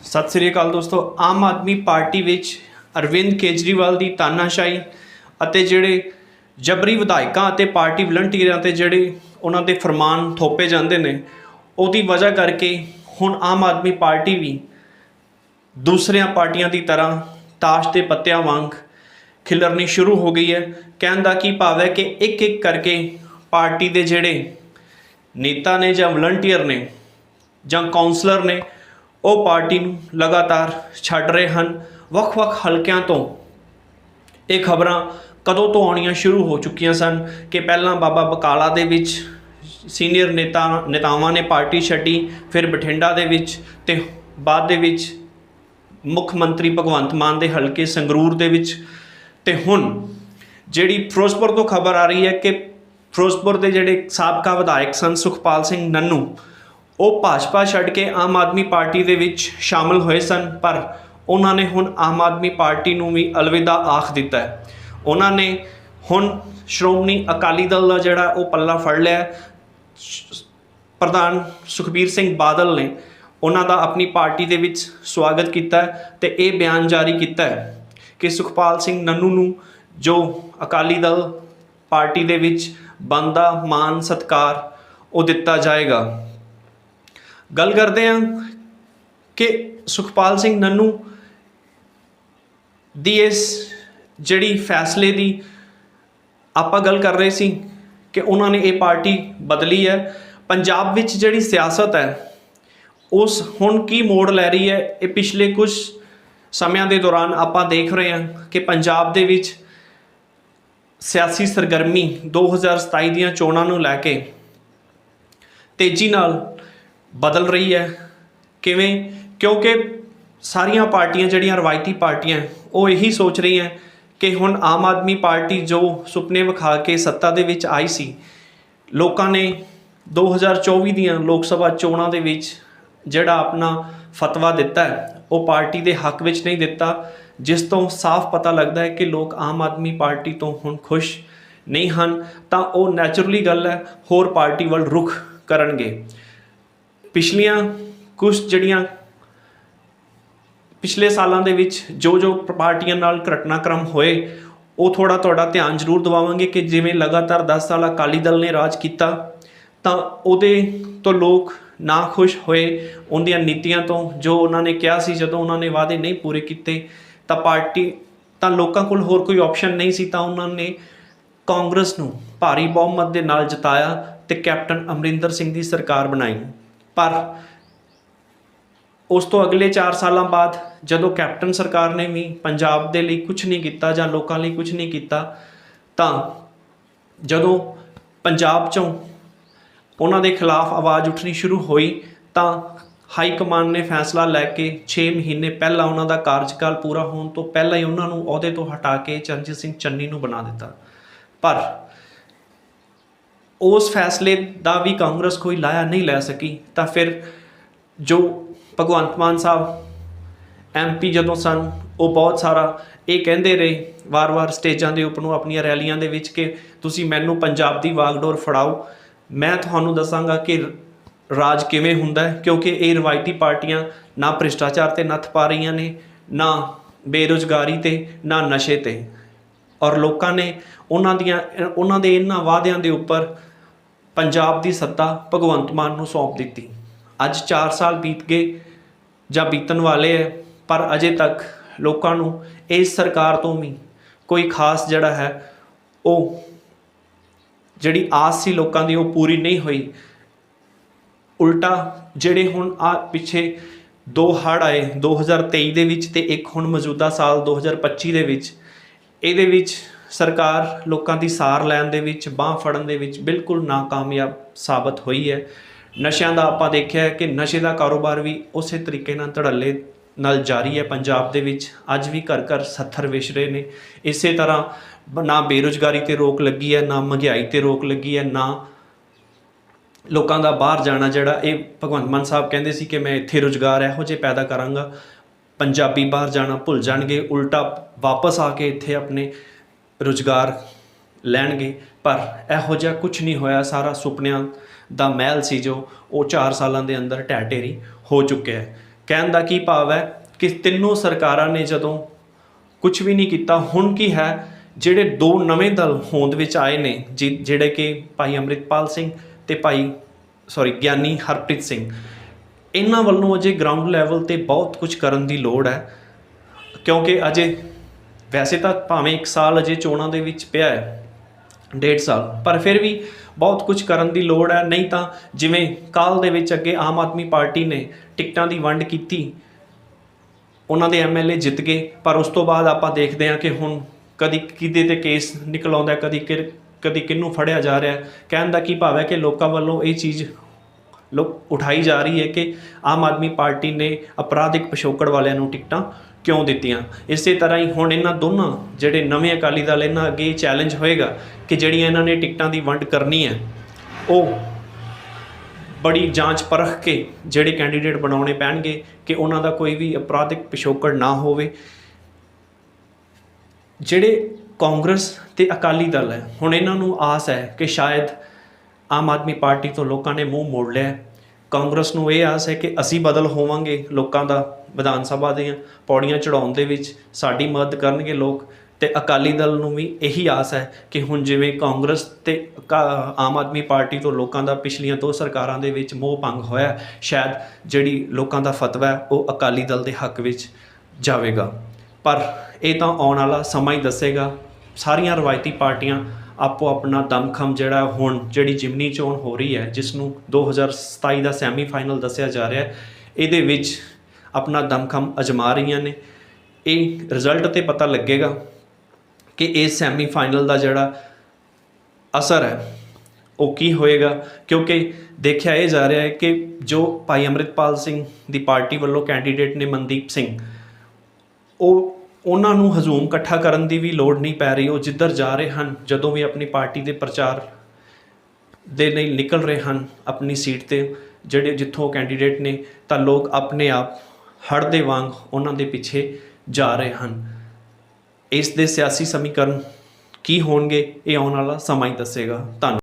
ਸਤਿ ਸ੍ਰੀ ਅਕਾਲ ਦੋਸਤੋ, ਆਮ ਆਦਮੀ ਪਾਰਟੀ ਵਿੱਚ ਅਰਵਿੰਦ ਕੇਜਰੀਵਾਲ ਦੀ ਤਾਨਾਸ਼ਾਹੀ ਅਤੇ ਜਿਹੜੇ ਜਬਰੀ ਵਿਧਾਇਕਾਂ ਅਤੇ ਪਾਰਟੀ ਵਲੰਟੀਅਰਾਂ ਤੇ ਜਿਹੜੇ ਉਹਨਾਂ ਦੇ ਫਰਮਾਨ ਥੋਪੇ ਜਾਂਦੇ ਨੇ, ਉਹਦੀ ਵਜ੍ਹਾ ਕਰਕੇ ਹੁਣ ਆਮ ਆਦਮੀ ਪਾਰਟੀ ਵੀ ਦੂਸਰੀਆਂ ਪਾਰਟੀਆਂ ਦੀ ਤਰ੍ਹਾਂ ਤਾਸ਼ ਦੇ ਪੱਤਿਆਂ ਵਾਂਗ ਖਿਲਰਨੀ ਸ਼ੁਰੂ ਹੋ ਗਈ ਹੈ। ਕਹਿਣ ਦਾ ਕੀ ਭਾਵ ਹੈ ਕਿ ਇੱਕ ਇੱਕ ਕਰਕੇ ਪਾਰਟੀ ਦੇ ਜਿਹੜੇ ਨੇਤਾ ਨੇ ਜਾਂ ਵਲੰਟੀਅਰ ਨੇ ਜਾਂ ਕਾਉਂਸਲਰ ਨੇ ਉਹ ਪਾਰਟੀ ਨੂੰ ਲਗਾਤਾਰ ਛੱਡ ਰਹੇ ਹਨ। ਵੱਖ-ਵੱਖ ਹਲਕਿਆਂ ਤੋਂ ਇਹ ਖਬਰਾਂ ਕਦੋਂ ਤੋਂ ਆਉਣੀਆਂ ਸ਼ੁਰੂ ਹੋ ਚੁੱਕੀਆਂ ਸਨ ਕਿ ਪਹਿਲਾਂ ਬਾਬਾ ਬਕਾਲਾ ਦੇ ਵਿੱਚ ਸੀਨੀਅਰ ਨੇਤਾ, ਨੇਤਾਵਾਂ ਨੇ ਪਾਰਟੀ ਛੱਡੀ, ਫਿਰ ਬਠਿੰਡਾ ਦੇ ਵਿੱਚ ਤੇ ਬਾਅਦ ਦੇ ਵਿੱਚ ਮੁੱਖ ਮੰਤਰੀ ਭਗਵੰਤ ਮਾਨ ਦੇ ਹਲਕੇ ਸੰਗਰੂਰ ਦੇ ਵਿੱਚ ਤੇ ਹੁਣ ਜਿਹੜੀ ਫਿਰੋਜ਼ਪੁਰ ਤੋਂ ਖਬਰ ਆ ਰਹੀ ਹੈ ਕਿ ਫਿਰੋਜ਼ਪੁਰ ਦੇ ਜਿਹੜੇ ਸਾਬਕਾ ਵਿਧਾਇਕ ਸਨ ਸੁਖਪਾਲ ਸਿੰਘ ਨੰਨੂ ਉਹ ਭਾਜਪਾ ਛੱਡ ਕੇ ਆਮ ਆਦਮੀ ਪਾਰਟੀ ਦੇ ਵਿੱਚ ਸ਼ਾਮਲ ਹੋਏ ਸਨ, ਪਰ ਉਹਨਾਂ ਨੇ ਹੁਣ ਆਮ ਆਦਮੀ ਪਾਰਟੀ ਨੂੰ ਵੀ ਅਲਵਿਦਾ ਆਖ ਦਿੱਤਾ ਹੈ। ਉਹਨਾਂ ਨੇ ਹੁਣ ਸ਼੍ਰੋਮਣੀ ਅਕਾਲੀ ਦਲ ਦਾ ਜਿਹੜਾ ਉਹ ਪੱਲਾ ਫੜ ਲਿਆ ਪ੍ਰਧਾਨ ਸੁਖਬੀਰ ਸਿੰਘ ਬਾਦਲ ਨੇ ਉਹਨਾਂ ਦਾ ਆਪਣੀ ਪਾਰਟੀ ਦੇ ਵਿੱਚ ਸਵਾਗਤ ਕੀਤਾ ਹੈ ਤੇ ਇਹ ਬਿਆਨ ਜਾਰੀ ਕੀਤਾ ਹੈ ਕਿ ਸੁਖਪਾਲ ਸਿੰਘ ਨੰਨੂ ਨੂੰ ਜੋ ਅਕਾਲੀ ਦਲ ਪਾਰਟੀ ਦੇ ਵਿੱਚ ਬੰਦਾ, ਮਾਨ, ਸਤਕਾਰ ਉਹ ਦਿੱਤਾ ਜਾਏਗਾ। ਗੱਲ ਕਰਦੇ ਹਾਂ ਕਿ ਸੁਖਪਾਲ ਸਿੰਘ ਨੰਨੂ ਦੀ ਇਸ ਜਿਹੜੀ ਫੈਸਲੇ ਦੀ ਆਪਾਂ ਗੱਲ ਕਰ ਰਹੇ ਸੀ ਕਿ ਉਹਨਾਂ ਨੇ ਇਹ ਪਾਰਟੀ ਬਦਲੀ ਹੈ। ਪੰਜਾਬ ਵਿੱਚ ਜਿਹੜੀ ਸਿਆਸਤ ਹੈ, ਉਸ ਹੁਣ ਕੀ ਮੋੜ ਲੈ ਰਹੀ ਹੈ, ਇਹ ਪਿਛਲੇ ਕੁਝ ਸਮਿਆਂ ਦੇ ਦੌਰਾਨ ਆਪਾਂ ਦੇਖ ਰਹੇ ਹਾਂ ਕਿ ਪੰਜਾਬ ਦੇ ਵਿੱਚ ਸਿਆਸੀ ਸਰਗਰਮੀ 2027 ਦੀਆਂ ਚੋਣਾਂ ਨੂੰ ਲੈ ਕੇ ਤੇਜ਼ੀ ਨਾਲ ਬਦਲ ਰਹੀ ਹੈ। ਕਿਵੇਂ? ਕਿਉਂਕਿ ਸਾਰੀਆਂ ਪਾਰਟੀਆਂ ਜਿਹੜੀਆਂ ਰਵਾਇਤੀ ਪਾਰਟੀਆਂ ਉਹ ਇਹੀ ਸੋਚ ਰਹੀਆਂ ਕਿ ਹੁਣ ਆਮ ਆਦਮੀ ਪਾਰਟੀ ਜੋ ਸੁਪਨੇ ਵਿਖਾ ਕੇ ਸੱਤਾ ਦੇ ਵਿੱਚ ਆਈ ਸੀ, ਲੋਕਾਂ ਨੇ 2024 ਦੀਆਂ ਲੋਕ ਸਭਾ ਚੋਣਾਂ ਦੇ ਵਿੱਚ ਜਿਹੜਾ ਆਪਣਾ ਫਤਵਾ ਦਿੱਤਾ ਹੈ, ਉਹ ਪਾਰਟੀ ਦੇ ਹੱਕ ਵਿੱਚ ਨਹੀਂ ਦਿੱਤਾ, ਜਿਸ ਤੋਂ ਸਾਫ਼ ਪਤਾ ਲੱਗਦਾ ਹੈ ਕਿ ਲੋਕ ਆਮ ਆਦਮੀ ਪਾਰਟੀ ਤੋਂ ਹੁਣ ਖੁਸ਼ ਨਹੀਂ ਹਨ। ਤਾਂ ਉਹ ਨੈਚੁਰਲੀ ਗੱਲ ਹੈ, ਹੋਰ ਪਾਰਟੀ ਵੱਲ ਰੁਖ ਕਰਨਗੇ। ਪਿਛਲੀਆਂ ਕੁਝ ਜਿਹੜੀਆਂ ਪਿਛਲੇ ਸਾਲਾਂ ਦੇ ਵਿੱਚ ਜੋ ਜੋ ਪਾਰਟੀਆਂ ਨਾਲ ਘਟਨਾਕ੍ਰਮ ਹੋਏ, ਉਹ ਥੋੜਾ ਤੁਹਾਡਾ ਧਿਆਨ ਜ਼ਰੂਰ ਦਿਵਾਵਾਂਗੇ ਕਿ ਜਿਵੇਂ ਲਗਾਤਾਰ 10 ਸਾਲ ਅਕਾਲੀ ਦਲ ਨੇ ਰਾਜ ਕੀਤਾ, ਤਾਂ ਉਹਦੇ ਤੋਂ ਲੋਕ ਨਾ ਖੁਸ਼ ਹੋਏ, ਉਹਦੀਆਂ ਨੀਤੀਆਂ ਤੋਂ ਜੋ ਉਹਨਾਂ ਨੇ ਕਿਹਾ ਸੀ, ਜਦੋਂ ਉਹਨਾਂ ਨੇ ਵਾਅਦੇ ਨਹੀਂ ਪੂਰੇ ਕੀਤੇ, ਤਾਂ ਪਾਰਟੀ, ਤਾਂ ਲੋਕਾਂ ਕੋਲ ਹੋਰ ਕੋਈ ਆਪਸ਼ਨ ਨਹੀਂ ਸੀ, ਤਾਂ ਉਹਨਾਂ ਨੇ ਕਾਂਗਰਸ ਨੂੰ ਭਾਰੀ ਬਹੁਮਤ ਦੇ ਨਾਲ ਜਿਤਾਇਆ ਤੇ ਕੈਪਟਨ ਅਮਰਿੰਦਰ ਸਿੰਘ ਦੀ ਸਰਕਾਰ ਬਣਾਈ। ਪਰ ਉਸ ਤੋਂ ਅਗਲੇ 4 ਸਾਲਾਂ ਬਾਅਦ ਜਦੋਂ ਕੈਪਟਨ ਸਰਕਾਰ ਨੇ ਵੀ ਪੰਜਾਬ ਦੇ ਲਈ ਕੁਝ ਨਹੀਂ ਕੀਤਾ ਜਾਂ ਲੋਕਾਂ ਲਈ ਕੁਝ ਨਹੀਂ ਕੀਤਾ, ਤਾਂ ਜਦੋਂ ਪੰਜਾਬ ਚੋਂ ਉਹਨਾਂ ਦੇ ਖਿਲਾਫ ਆਵਾਜ਼ ਉੱਠਣੀ ਸ਼ੁਰੂ ਹੋਈ, ਤਾਂ ਹਾਈ ਕਮਾਂਡ ਨੇ ਫੈਸਲਾ ਲੈ ਕੇ 6 ਮਹੀਨੇ ਪਹਿਲਾਂ ਉਹਨਾਂ ਦਾ ਕਾਰਜਕਾਲ ਪੂਰਾ ਹੋਣ ਤੋਂ ਪਹਿਲਾਂ ਹੀ ਉਹਨਾਂ ਨੂੰ ਅਹੁਦੇ ਤੋਂ ਹਟਾ ਕੇ ਚਰਨਜੀਤ ਸਿੰਘ ਚੰਨੀ ਨੂੰ ਬਣਾ ਦਿੱਤਾ। ਪਰ ਉਸ ਫੈਸਲੇ ਦਾ ਵੀ ਕਾਂਗਰਸ ਕੋਈ ਲਾਇਆ ਨਹੀਂ ਲੈ ਸਕੀ, ਤਾਂ ਫਿਰ ਜੋ ਭਗਵੰਤ ਮਾਨ ਸਾਹਿਬ ਐਮਪੀ ਜਦੋਂ ਸਨ, ਉਹ ਬਹੁਤ ਸਾਰਾ ਇਹ ਕਹਿੰਦੇ ਰਹੇ ਵਾਰ-ਵਾਰ ਸਟੇਜਾਂ ਦੇ ਉੱਪਰ ਨੂੰ ਆਪਣੀਆਂ ਰੈਲੀਆਂ ਦੇ ਵਿੱਚ ਕਿ ਤੁਸੀਂ ਮੈਨੂੰ ਪੰਜਾਬ ਦੀ ਵਾਗਡੋਰ ਫੜਾਓ। ਮੈਂ ਤੁਹਾਨੂੰ ਦੱਸਾਂਗਾ ਕਿ ਰਾਜ ਕਿਵੇਂ ਹੁੰਦਾ ਹੈ, ਕਿਉਂਕਿ ਇਹ ਰਵਾਇਤੀ ਪਾਰਟੀਆਂ ਨਾ ਭ੍ਰਿਸ਼ਟਾਚਾਰ ਤੇ ਨੱਥ ਪਾ ਰਹੀਆਂ ਨੇ, ਨਾ ਬੇਰੁਜ਼ਗਾਰੀ ਤੇ, ਨਾ ਨਸ਼ੇ ਤੇ। ਔਰ ਲੋਕਾਂ ਨੇ ਉਹਨਾਂ ਦੀਆਂ, ਉਹਨਾਂ ਦੇ ਇਹਨਾਂ ਵਾਅਦਿਆਂ ਦੇ ਉੱਪਰ ਪੰਜਾਬ ਦੀ ਸੱਤਾ ਭਗਵੰਤ ਮਾਨ ਨੂੰ ਸੌਂਪ ਦਿੱਤੀ। ਅੱਜ 4 ਸਾਲ ਬੀਤ ਗਏ ਜਾਂ ਬੀਤਣ ਵਾਲੇ ਹੈ ਪਰ ਅਜੇ ਤੱਕ ਲੋਕਾਂ ਨੂੰ ਇਸ ਸਰਕਾਰ ਤੋਂ ਵੀ ਕੋਈ ਖਾਸ ਜਿਹੜਾ ਹੈ, ਉਹ ਜਿਹੜੀ ਆਸ ਸੀ ਲੋਕਾਂ ਦੀ ਉਹ ਪੂਰੀ ਨਹੀਂ ਹੋਈ। ਉਲਟਾ ਜਿਹੜੇ ਹੁਣ ਆ ਪਿੱਛੇ ਦੋ ਹੜ੍ਹ ਆਏ 2023 ਦੇ ਵਿੱਚ ਤੇ ਇੱਕ ਹੁਣ ਮੌਜੂਦਾ ਸਾਲ 2025 ਦੇ ਵਿੱਚ, ਇਹਦੇ ਵਿੱਚ ਸਰਕਾਰ ਲੋਕਾਂ ਦੀ ਸਾਰ ਲੈਣ ਦੇ ਵਿੱਚ, ਬਾਹ ਫੜਨ ਦੇ ਵਿੱਚ ਬਿਲਕੁਲ ਨਾਕਾਮਯਾਬ ਸਾਬਤ ਹੋਈ ਹੈ। ਨਸ਼ਿਆਂ ਦਾ ਆਪਾਂ ਦੇਖਿਆ ਹੈ ਕਿ ਨਸ਼ੇ ਦਾ ਕਾਰੋਬਾਰ ਵੀ ਉਸੇ ਤਰੀਕੇ ਨਾਲ ਧੜੱਲੇ ਨਾਲ ਜਾਰੀ ਹੈ। ਪੰਜਾਬ ਦੇ ਵਿੱਚ ਅੱਜ ਵੀ ਘਰ ਘਰ ਸੱਥਰ ਵਿਛ ਰਹੇ ਨੇ। ਇਸੇ ਤਰ੍ਹਾਂ ਬ- ਨਾ ਬੇਰੁਜ਼ਗਾਰੀ ਤੇ ਰੋਕ ਲੱਗੀ ਹੈ, ਨਾ ਮਹਿੰਗਾਈ ਤੇ ਰੋਕ ਲੱਗੀ ਹੈ, ਨਾ ਲੋਕਾਂ ਦਾ ਬਾਹਰ ਜਾਣਾ ਜਿਹੜਾ ਇਹ ਭਗਵੰਤ ਮਾਨ ਸਾਹਿਬ ਕਹਿੰਦੇ ਸੀ ਕਿ ਮੈਂ ਇੱਥੇ ਰੁਜ਼ਗਾਰ ਇਹੋ ਜਿਹੇ ਪੈਦਾ ਕਰਾਂਗਾ। ਪੰਜਾਬੀ ਬਾਹਰ ਜਾਣਾ ਭੁੱਲ ਜਾਣਗੇ। ਉਲਟਾ ਵਾਪਸ ਆ ਕੇ ਇੱਥੇ ਆਪਣੇ ਰੁਜ਼ਗਾਰ ਲੈਣਗੇ, ਪਰ ਇਹੋ ਜਿਹਾ ਕੁਝ ਨਹੀਂ ਹੋਇਆ। ਸਾਰਾ ਸੁਪਨਿਆਂ ਦਾ ਮਹਿਲ ਸੀ ਜੋ ਉਹ 4 ਸਾਲਾਂ ਦੇ ਅੰਦਰ ਢਹਿ ਢੇਰੀ ਹੋ ਚੁੱਕਿਆ ਹੈ। ਕਹਿਣ ਦਾ ਕੀ ਭਾਵ ਹੈ ਕਿ ਤਿੰਨੋਂ ਸਰਕਾਰਾਂ ਨੇ ਜਦੋਂ ਕੁਝ ਵੀ ਨਹੀਂ ਕੀਤਾ, ਹੁਣ ਕੀ ਹੈ? ਜਿਹੜੇ ਦੋ ਨਵੇਂ ਦਲ ਹੋਂਦ ਵਿੱਚ ਆਏ ਨੇ, ਜਿ- ਜਿਹੜੇ ਕਿ ਭਾਈ ਅੰਮ੍ਰਿਤਪਾਲ ਸਿੰਘ ਤੇ ਭਾਈ ਸੌਰੀ ਗਿਆਨੀ ਹਰਪ੍ਰੀਤ ਸਿੰਘ, ਇਹਨਾਂ ਵੱਲੋਂ ਅਜੇ ਗਰਾਊਂਡ ਲੈਵਲ ਤੇ ਬਹੁਤ ਕੁਝ ਕਰਨ ਦੀ ਲੋੜ ਹੈ, ਕਿਉਂਕਿ ਅਜੇ ਵੈਸੇ ਤਾਂ ਭਾਵੇਂ 1 ਸਾਲ ਅਜੇ ਚੋਣਾਂ ਦੇ ਵਿੱਚ ਪਿਆ ਹੈ, ਡੇਢ ਸਾਲ, ਪਰ ਫਿਰ ਵੀ ਬਹੁਤ ਕੁਝ ਕਰਨ ਦੀ ਲੋੜ ਹੈ। ਨਹੀਂ ਤਾਂ ਜਿਵੇਂ ਕਾਲ ਦੇ ਵਿੱਚ ਅੱਗੇ ਆਮ ਆਦਮੀ ਪਾਰਟੀ ਨੇ ਟਿਕਟਾਂ ਦੀ ਵੰਡ ਕੀਤੀ, ਉਹਨਾਂ ਦੇ ਐਮਐਲਏ ਜਿੱਤ ਗਏ, ਪਰ ਉਸ ਤੋਂ ਬਾਅਦ ਆਪਾਂ ਦੇਖਦੇ ਹਾਂ ਕਿ ਹੁਣ ਕਦੀ ਕਿਤੇ ਤੇ ਕੇਸ ਨਿਕਲ ਆਉਂਦਾ ਕਦੀ ਕਿ- ਕਦੀ ਕਿਹਨੂੰ ਫੜਿਆ ਜਾ ਰਿਹਾ ਕਹਿਣ ਦਾ ਕੀ ਭਾਵ ਹੈ ਕਿ ਲੋਕਾਂ ਵੱਲੋਂ ਇਹ ਚੀਜ਼ ਲੋਕ ਉਠਾਈ ਜਾ ਰਹੀ ਹੈ ਕਿ ਆਮ ਆਦਮੀ ਪਾਰਟੀ ਨੇ ਅਪਰਾਧਿਕ ਪਿਛੋਕੜ ਵਾਲਿਆਂ ਨੂੰ ਟਿਕਟਾਂ ਕਿਉਂ ਦਿੱਤੀਆਂ? ਇਸੇ ਤਰ੍ਹਾਂ ਹੀ ਹੁਣ ਇਹਨਾਂ ਦੋਨਾਂ, ਜਿਹੜੇ ਨਵੇਂ ਅਕਾਲੀ ਦਲ ਇਹਨਾਂ ਅੱਗੇ ਚੈਲੰਜ ਹੋਏਗਾ ਕਿ ਜਿਹੜੀਆਂ ਇਹਨਾਂ ਨੇ ਟਿਕਟਾਂ ਦੀ ਵੰਡ ਕਰਨੀ ਹੈ, ਉਹ ਬੜੀ ਜਾਂਚ ਪਰਖ ਕੇ ਜਿਹੜੇ ਕੈਂਡੀਡੇਟ ਬਣਾਉਣੇ ਪੈਣਗੇ ਕਿ ਉਹਨਾਂ ਦਾ ਕੋਈ ਵੀ ਅਪਰਾਧਿਕ ਪਿਛੋਕੜ ਨਾ ਹੋਵੇ। ਜਿਹੜੇ ਕਾਂਗਰਸ ਤੇ ਅਕਾਲੀ ਦਲ ਹੈ, ਹੁਣ ਇਹਨਾਂ ਨੂੰ ਆਸ ਹੈ ਕਿ ਸ਼ਾਇਦ ਆਮ ਆਦਮੀ ਪਾਰਟੀ ਤੋਂ ਲੋਕਾਂ ਨੇ ਮੂੰਹ ਮੋੜ ਲਿਆ ਕਾਂਗਰਸ ਨੂੰ ਇਹ ਆਸ ਹੈ ਕਿ ਅਸੀਂ ਬਦਲ ਹੋਵਾਂਗੇ ਲੋਕਾਂ ਦਾ ਵਿਧਾਨ ਸਭਾ ਦੀਆਂ ਪੌੜੀਆਂ ਚੜਾਉਣ ਦੇ ਵਿੱਚ ਸਾਡੀ ਮਦਦ ਕਰਨਗੇ ਲੋਕ ਤੇ ਅਕਾਲੀ ਦਲ ਨੂੰ ਵੀ ਇਹੀ ਆਸ ਹੈ ਕਿ ਹੁਣ ਜਿਵੇਂ ਕਾਂਗਰਸ ਤੇ ਅਕਾ- ਆਮ ਆਦਮੀ ਪਾਰਟੀ ਤੋਂ ਲੋਕਾਂ ਦਾ ਪਿਛਲੀਆਂ ਦੋ ਸਰਕਾਰਾਂ ਦੇ ਵਿੱਚ ਮੋਹ ਭੰਗ ਹੋਇਆ ਸ਼ਾਇਦ ਜਿਹੜੀ ਲੋਕਾਂ ਦਾ ਫਤਵਾ ਉਹ ਅਕਾਲੀ ਦਲ ਦੇ ਹੱਕ ਵਿੱਚ ਜਾਵੇਗਾ। ਪਰ ਇਹ ਤਾਂ ਆਉਣ ਵਾਲਾ ਸਮਾਂ ਹੀ ਦੱਸੇਗਾ, ਸਾਰੀਆਂ ਰਵਾਇਤੀ ਪਾਰਟੀਆਂ ਆਪੋ ਆਪਣਾ ਦਮਖਮ ਜਿਹੜਾ ਹੁਣ ਜਿਹੜੀ ਜਿਮਨੀ ਚੋਣ ਹੋ ਰਹੀ ਹੈ ਜਿਸ ਨੂੰ 2027 ਦਾ ਸੈਮੀ ਫਾਈਨਲ ਦੱਸਿਆ ਜਾ ਰਿਹਾ ਹੈ, ਇਹਦੇ ਵਿੱਚ ਆਪਣਾ ਦਮਖਮ ਅਜਮਾ ਰਹੀਆਂ ਨੇ। ਇਹ ਰਿਜ਼ਲਟ ਤੇ ਪਤਾ ਲੱਗੇਗਾ ਕਿ ਇਸ ਸੈਮੀ ਫਾਈਨਲ ਦਾ ਜਿਹੜਾ ਅਸਰ ਹੈ, ਉਹ ਕੀ ਹੋਏਗਾ। ਕਿਉਂਕਿ ਦੇਖਿਆ ਇਹ ਜਾ ਰਿਹਾ ਹੈ ਕਿ ਜੋ ਭਾਈ ਅੰਮ੍ਰਿਤਪਾਲ ਸਿੰਘ ਦੀ ਪਾਰਟੀ ਵੱਲੋਂ ਕੈਂਡੀਡੇਟ ਨੇ ਮਨਦੀਪ ਸਿੰਘ, ਉਹ ਉਹਨਾਂ ਨੂੰ ਹਜੂਮ ਇਕੱਠਾ ਕਰਨ ਦੀ ਵੀ ਲੋੜ ਨਹੀਂ ਪੈ ਰਹੀ। ਉਹ ਜਿੱਧਰ ਜਾ ਰਹੇ ਹਨ, ਜਦੋਂ ਵੀ ਆਪਣੀ ਪਾਰਟੀ ਦੇ ਪ੍ਰਚਾਰ ਦੇ ਲਈ ਨਿਕਲ ਰਹੇ ਹਨ, ਆਪਣੀ ਸੀਟ ਤੇ ਜਿਹੜੇ ਜਿੱਥੋਂ ਕੈਂਡੀਡੇਟ ਨੇ, ਤਾਂ ਲੋਕ ਆਪਣੇ ਆਪ ਹੜ ਦੇ ਵਾਂਗ ਉਹਨਾਂ ਦੇ ਪਿੱਛੇ ਜਾ ਰਹੇ ਹਨ। ਇਸ ਦੇ ਸਿਆਸੀ ਸਮੀਕਰਨ ਕੀ ਹੋਣਗੇ, ਇਹ ਆਉਣ ਵਾਲਾ ਸਮਾਂ ਹੀ ਦੱਸੇਗਾ। ਧੰਨਵਾਦ।